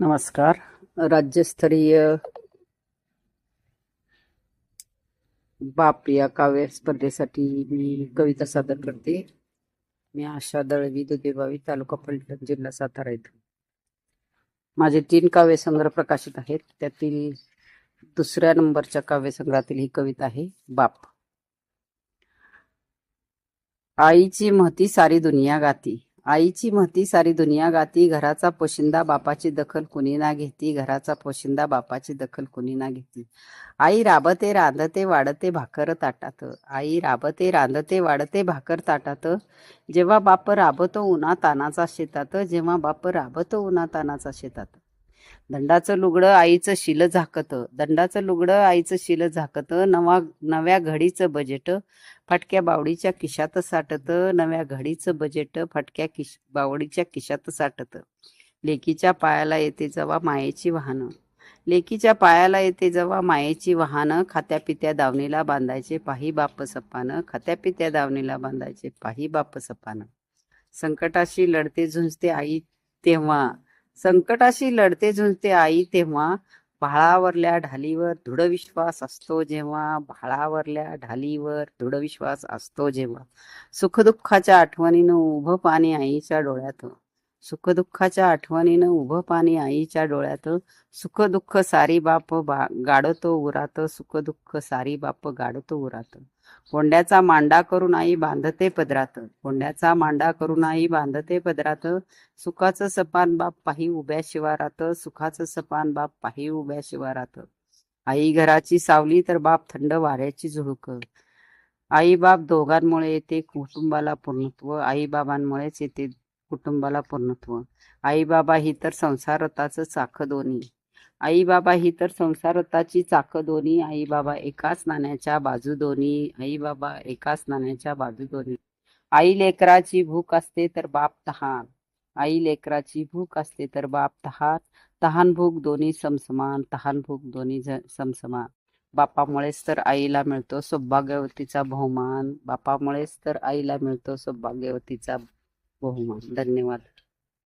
नमस्कार. राज्यस्तरीय बाप या काव्य स्पर्धेसाठी मी कविता सादर करते. मी आशा दळवी दुधेबावी तालुका पलटण जिल्हा सातारा येथे माझे तीन काव्यसंग्रह प्रकाशित आहेत. त्यातील दुसऱ्या नंबरच्या काव्यसंग्रहातील ही कविता आहे बाप. आईची महती सारी दुनिया गाती. आईची महती सारी दुनिया गाती घराचा पोशिंदा बापाची दखल कुणी ना घेती घराचा पोशिंदा बापाची दखल कुणी ना घेती. आई राबते रांधते वाढते भाकर ताटात. आई राबते रांधते वाढते भाकर ताटात. जेव्हा बाप राबतो उन्हा तानाचा शेतात जेव्हा बाप राबतो उन्हा तानाचा शेतात. दंडाचं लुगडं आईचं शिल झाकत. दंडाचं लुगडं आईचं शिल झाकत. नवा नव्या घडीचं बजेट फाटक्या बावडीच्या खिशात साठत. नव्या घडीचं बजेट फाटक्या किश बावडीच्या खिशात साठत. लेकीच्या पायाला येते जवा मायेची वाहनं. लेकीच्या पायाला येते जवा मायेची वाहनं. खात्या पित्या दावणीला बांधायचे पाही बाप सप्पानं. खात्या पित्या दावणीला बांधायचे पाही बाप सपानं संकटाशी लढते झुंजते आई तेव्हा संकटाशी लढते झुंजते आई तेव्हा भाळावरल्या ढालीवर दृढविश्वास असतो जेव्हा भाळावरल्या ढालीवर दृढविश्वास असतो जेव्हा. सुखदुःखाच्या आठवणीनं उभं पाणी आईच्या डोळ्यातून सुखदुःखाच्या आठवणीनं उभं पाणी आईच्या डोळ्यात. सुखदुःख सारी बाप बा गाडतो उरात. सुखदुःख सारी बाप गाडतो उरात. कोंड्याचा मांडा करून आई बांधते पदरात. कोंड्याचा मांडा करून आई बांधते पदरात. सुखाचं सपान बाप पाही उभ्या शिवारात. सुखाचं सपान बाप पाही उभ्या शिवारात. आई घराची सावली तर बाप थंड वाऱ्याची झुळूक. आई बाप दोघांमुळे येते कुटुंबाला पूर्णत्व. आई बाबांमुळेच येते कुटुंबाला पूर्णत्व. आईबाबा ही तर संसारताचं चाक दोन्ही. आईबाबा ही तर संसारताची चाक दोन्ही. आईबाबा एकाच नाण्याच्या बाजू दोन्ही. आईबाबा एकाच नाण्याच्या बाजू दोन्ही. आई लेकराची भूक असते तर बाप तहान. आई लेकराची भूक असते तर बाप तहान. तहान भूक दोन्ही समसमान. तहान भूक दोन्ही समसमान. बापामुळेच तर आईला मिळतो सौभाग्यवतीचा बहुमान. बापामुळेच तर आईला मिळतो सौभाग्यवतीचा बहुमान धन्यवाद.